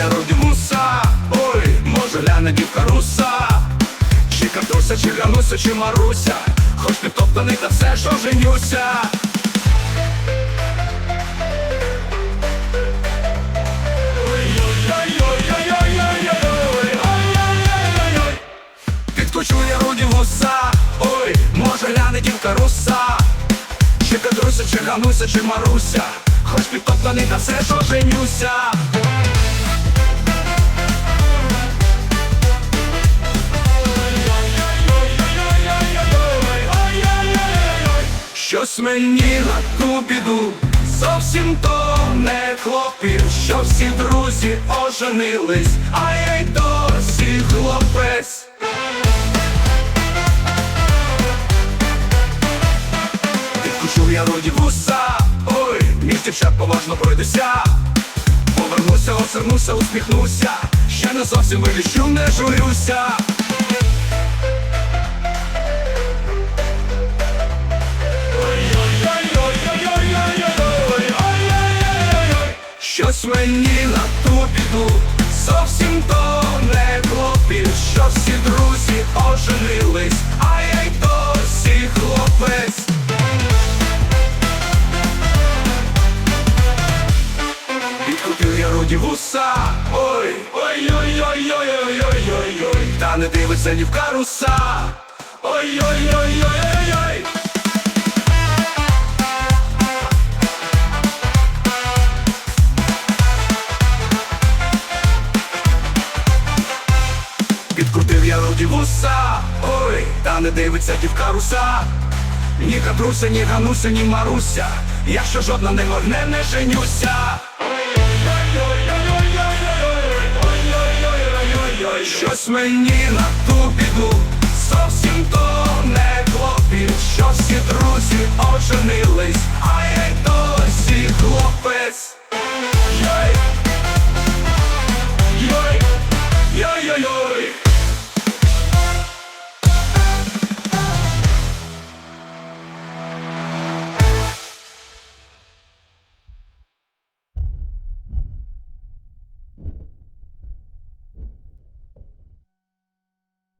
я роді муса, ой, може ляне дівка руса, чи картуся, чи гануся, чи маруся, хоч ти топтаний, та все, що женюся. Підкочу я руді вуса, ой, може ляне дівка руса, чи катруся, чи гануся, чи маруся, хоч підтоптаний, та все, що женюся. Щось мені на ту біду, зовсім то не хлопів, що всі друзі оженились, а я й досі хлопець. Підкучу я роді вуса, ой, між дівчат поважно пройдуся. Повернуся, озирнуся, усміхнуся, ще не зовсім виліщу, не журюся. Щось мені на ту біду, зовсім то не хлопів, що всі друзі оженились, а я й досі хлопець. Підкупив я руді вуса, ой, ой-ой-ой-ой-ой-ой-ой-ой, та не дивиться ні в каруса. Ой-ой-ой-ой-ой-ой. Підкрутив вуса, ой, та не дивиться дівка руса. Ні катруся, ні гануся, ні маруся. Я ще жодна не горне, не женюся. Щось мені на ту біду, зовсім то